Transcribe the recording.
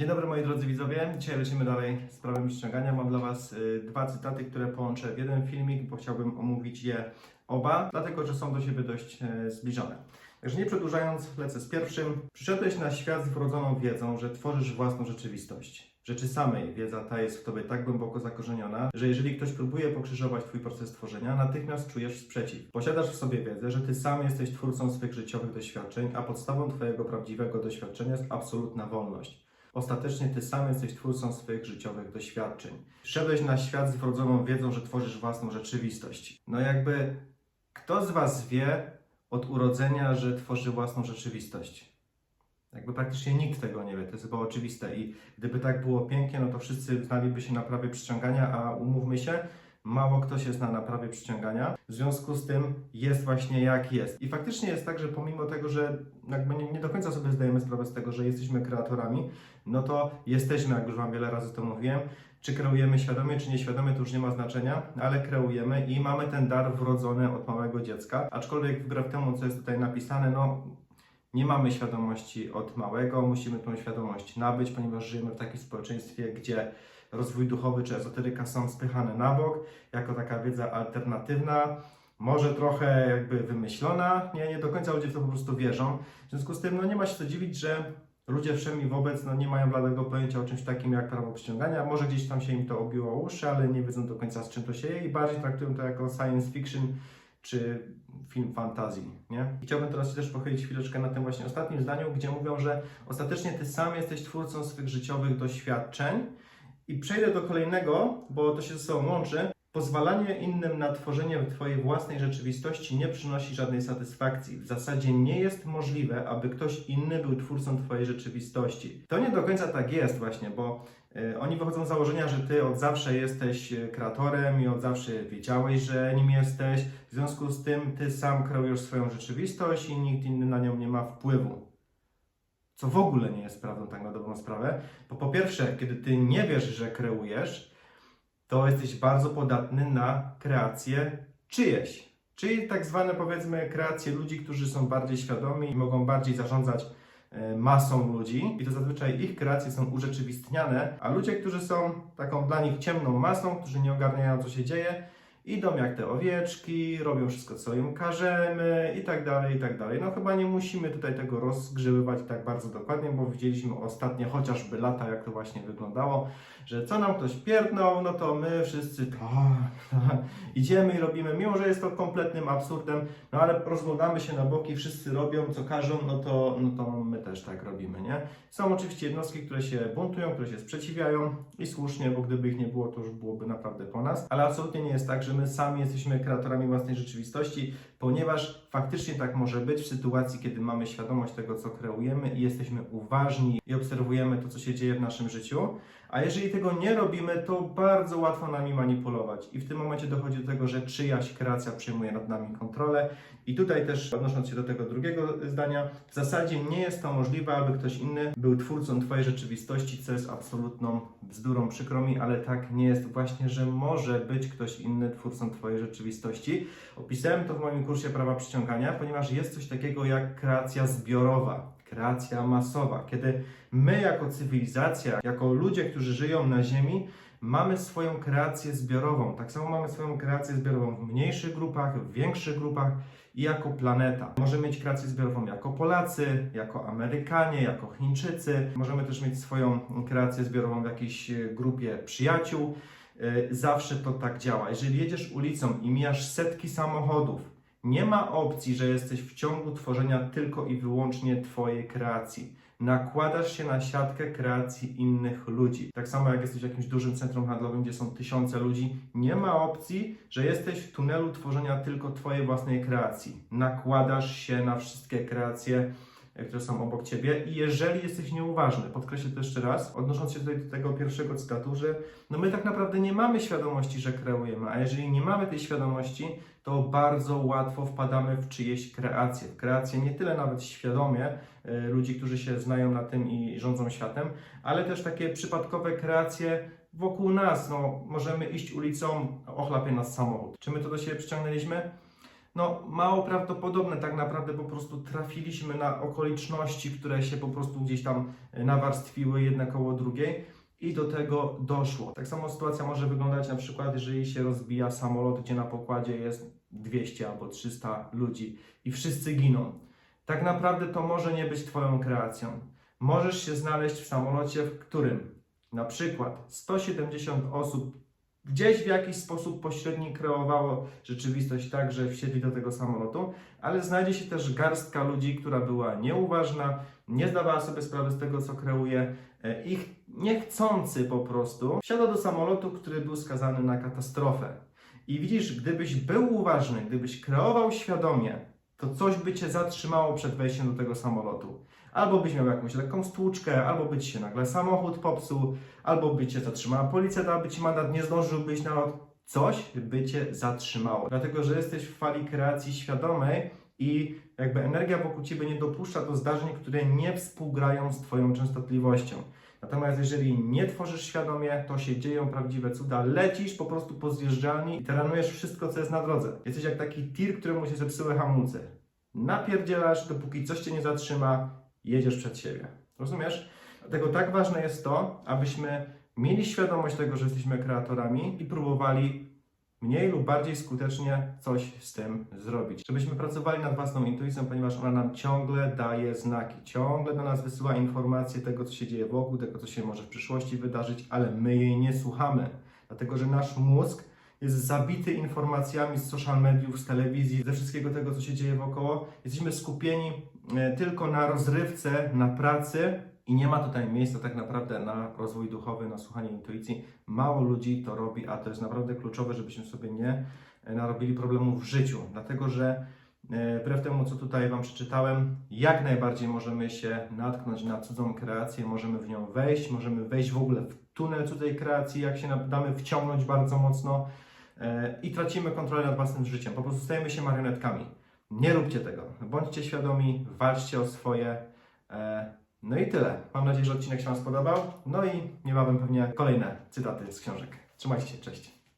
Dzień dobry moi drodzy widzowie. Dzisiaj lecimy dalej z prawem ściągania. Mam dla Was y, dwa cytaty, które połączę w jeden filmik, bo chciałbym omówić je oba, dlatego że są do siebie dość e, zbliżone. Także nie przedłużając, lecę z pierwszym. Przyszedłeś na świat z wrodzoną wiedzą, że tworzysz własną rzeczywistość. Rzeczy samej wiedza ta jest w Tobie tak głęboko zakorzeniona, że jeżeli ktoś próbuje pokrzyżować Twój proces tworzenia, natychmiast czujesz sprzeciw. Posiadasz w sobie wiedzę, że Ty sam jesteś twórcą swych życiowych doświadczeń, a podstawą Twojego prawdziwego doświadczenia jest absolutna wolność. Ostatecznie Ty sam jesteś twórcą swoich życiowych doświadczeń. Wszedłeś na świat z wrodzoną wiedzą, że tworzysz własną rzeczywistość. No jakby, kto z Was wie od urodzenia, że tworzy własną rzeczywistość? Jakby praktycznie nikt tego nie wie, to jest chyba oczywiste i gdyby tak było pięknie, no to wszyscy znaliby się na prawie przyciągania, a umówmy się, mało kto się zna na prawie przyciągania. W związku z tym jest właśnie jak jest. I faktycznie jest tak, że pomimo tego, że jakby nie, nie do końca sobie zdajemy sprawę z tego, że jesteśmy kreatorami, no to jesteśmy, jak już Wam wiele razy to mówiłem. Czy kreujemy świadomie, czy nieświadomie, to już nie ma znaczenia, ale kreujemy i mamy ten dar wrodzony od małego dziecka. Aczkolwiek wbrew temu, co jest tutaj napisane, no nie mamy świadomości od małego, musimy tą świadomość nabyć, ponieważ żyjemy w takim społeczeństwie, gdzie rozwój duchowy czy ezoteryka są spychane na bok, jako taka wiedza alternatywna, może trochę jakby wymyślona, nie, nie do końca ludzie w to po prostu wierzą. W związku z tym no nie ma się co dziwić, że ludzie wszemi wobec no, nie mają bladego pojęcia o czymś takim jak prawo przyciągania. Może gdzieś tam się im to obiło uszy, ale nie wiedzą do końca z czym to się je i bardziej traktują to jako science fiction czy film fantazji, nie? Chciałbym teraz się też pochylić chwileczkę na tym właśnie ostatnim zdaniu, gdzie mówią, że ostatecznie ty sam jesteś twórcą swych życiowych doświadczeń i przejdę do kolejnego, bo to się ze sobą łączy. Pozwalanie innym na tworzenie Twojej własnej rzeczywistości nie przynosi żadnej satysfakcji. W zasadzie nie jest możliwe, aby ktoś inny był twórcą Twojej rzeczywistości. To nie do końca tak jest właśnie, bo y, oni wychodzą z założenia, że Ty od zawsze jesteś y, kreatorem i od zawsze wiedziałeś, że nim jesteś. W związku z tym Ty sam kreujesz swoją rzeczywistość i nikt inny na nią nie ma wpływu. Co w ogóle nie jest prawdą tak na dobrą sprawę. Bo po pierwsze, kiedy Ty nie wiesz, że kreujesz, to jesteś bardzo podatny na kreacje czyjeś. Czyli tak zwane powiedzmy kreacje ludzi, którzy są bardziej świadomi i mogą bardziej zarządzać e, masą ludzi i to zazwyczaj ich kreacje są urzeczywistniane, a ludzie, którzy są taką dla nich ciemną masą, którzy nie ogarniają co się dzieje, idą jak te owieczki, robią wszystko co im każemy i tak dalej, i tak dalej. No chyba nie musimy tutaj tego rozgrzebywać tak bardzo dokładnie, bo widzieliśmy ostatnie chociażby lata, jak to właśnie wyglądało, że co nam ktoś pierdnął, no to my wszyscy tak, tak, idziemy i robimy, mimo że jest to kompletnym absurdem, no ale rozglądamy się na boki, wszyscy robią co każą, no to, no to my też tak robimy, nie? Są oczywiście jednostki, które się buntują, które się sprzeciwiają i słusznie, bo gdyby ich nie było, to już byłoby naprawdę po nas, ale absolutnie nie jest tak, że my sami jesteśmy kreatorami własnej rzeczywistości, ponieważ faktycznie tak może być w sytuacji, kiedy mamy świadomość tego, co kreujemy i jesteśmy uważni i obserwujemy to, co się dzieje w naszym życiu. A jeżeli tego nie robimy, to bardzo łatwo nami manipulować. I w tym momencie dochodzi do tego, że czyjaś kreacja przejmuje nad nami kontrolę. I tutaj też odnosząc się do tego drugiego zdania, w zasadzie nie jest to możliwe, aby ktoś inny był twórcą Twojej rzeczywistości, co jest absolutną bzdurą, przykro mi, ale tak nie jest właśnie, że może być ktoś inny twórcą Twojej rzeczywistości. Opisałem to w moim kursie prawa przyciągania, ponieważ jest coś takiego jak kreacja zbiorowa, kreacja masowa, kiedy my jako cywilizacja, jako ludzie, którzy żyją na Ziemi, mamy swoją kreację zbiorową. Tak samo mamy swoją kreację zbiorową w mniejszych grupach, w większych grupach i jako planeta. Możemy mieć kreację zbiorową jako Polacy, jako Amerykanie, jako Chińczycy. Możemy też mieć swoją kreację zbiorową w jakiejś e, grupie przyjaciół. E, Zawsze to tak działa. Jeżeli jedziesz ulicą i mijasz setki samochodów, nie ma opcji, że jesteś w ciągu tworzenia tylko i wyłącznie Twojej kreacji. Nakładasz się na siatkę kreacji innych ludzi. Tak samo jak jesteś w jakimś dużym centrum handlowym, gdzie są tysiące ludzi, nie ma opcji, że jesteś w tunelu tworzenia tylko Twojej własnej kreacji. Nakładasz się na wszystkie kreacje które są obok Ciebie i jeżeli jesteś nieuważny, podkreślę to jeszcze raz, odnosząc się tutaj do tego pierwszego cytatu, że no my tak naprawdę nie mamy świadomości, że kreujemy, a jeżeli nie mamy tej świadomości, to bardzo łatwo wpadamy w czyjeś kreacje. W kreacje nie tyle nawet świadomie e, ludzi, którzy się znają na tym i rządzą światem, ale też takie przypadkowe kreacje wokół nas. No, możemy iść ulicą, ochlapie nas samochód. Czy my to do siebie przyciągnęliśmy? No mało prawdopodobne tak naprawdę po prostu trafiliśmy na okoliczności, które się po prostu gdzieś tam e, nawarstwiły jedna koło drugiej i do tego doszło. Tak samo sytuacja może wyglądać na przykład, jeżeli się rozbija samolot, gdzie na pokładzie jest 200 albo 300 ludzi i wszyscy giną. Tak naprawdę to może nie być Twoją kreacją. Możesz się znaleźć w samolocie, w którym na przykład 170 osób gdzieś w jakiś sposób pośredni kreowało rzeczywistość tak, że wsiedli do tego samolotu, ale znajdzie się też garstka ludzi, która była nieuważna, nie zdawała sobie sprawy z tego, co kreuje, e, ich niechcący po prostu wsiadł do samolotu, który był skazany na katastrofę. I widzisz, gdybyś był uważny, gdybyś kreował świadomie, to coś by cię zatrzymało przed wejściem do tego samolotu. Albo byś miał jakąś lekką stłuczkę, albo by ci się nagle samochód popsuł, albo by cię zatrzymała policja, dałaby ci mandat, nie zdążyłbyś na lot. Coś by cię zatrzymało. Dlatego, że jesteś w fali kreacji świadomej i jakby energia wokół ciebie nie dopuszcza do zdarzeń, które nie współgrają z twoją częstotliwością. Natomiast jeżeli nie tworzysz świadomie, to się dzieją prawdziwe cuda. Lecisz po prostu po zjeżdżalni i taranujesz wszystko, co jest na drodze. Jesteś jak taki tir, któremu się zepsuły hamulce. Napierdzielasz, dopóki coś cię nie zatrzyma, jedziesz przed siebie. Rozumiesz? Dlatego tak ważne jest to, abyśmy mieli świadomość tego, że jesteśmy kreatorami i próbowali mniej lub bardziej skutecznie coś z tym zrobić. Żebyśmy pracowali nad własną intuicją, ponieważ ona nam ciągle daje znaki, ciągle do nas wysyła informacje tego, co się dzieje wokół, tego, co się może w przyszłości wydarzyć, ale my jej nie słuchamy, dlatego że nasz mózg jest zabity informacjami z social mediów, z telewizji, ze wszystkiego tego, co się dzieje wokoło. Jesteśmy skupieni e, tylko na rozrywce, na pracy i nie ma tutaj miejsca tak naprawdę na rozwój duchowy, na słuchanie intuicji. Mało ludzi to robi, a to jest naprawdę kluczowe, żebyśmy sobie nie e, narobili problemów w życiu, dlatego że e, wbrew temu, co tutaj Wam przeczytałem, jak najbardziej możemy się natknąć na cudzą kreację, możemy w nią wejść, możemy wejść w ogóle w tunel cudzej kreacji, jak się damy wciągnąć bardzo mocno i tracimy kontrolę nad własnym życiem. Po prostu stajemy się marionetkami. Nie róbcie tego. Bądźcie świadomi, walczcie o swoje. E, no i tyle. Mam nadzieję, że odcinek się Wam spodobał. No i niebawem pewnie kolejne cytaty z książek. Trzymajcie się, cześć.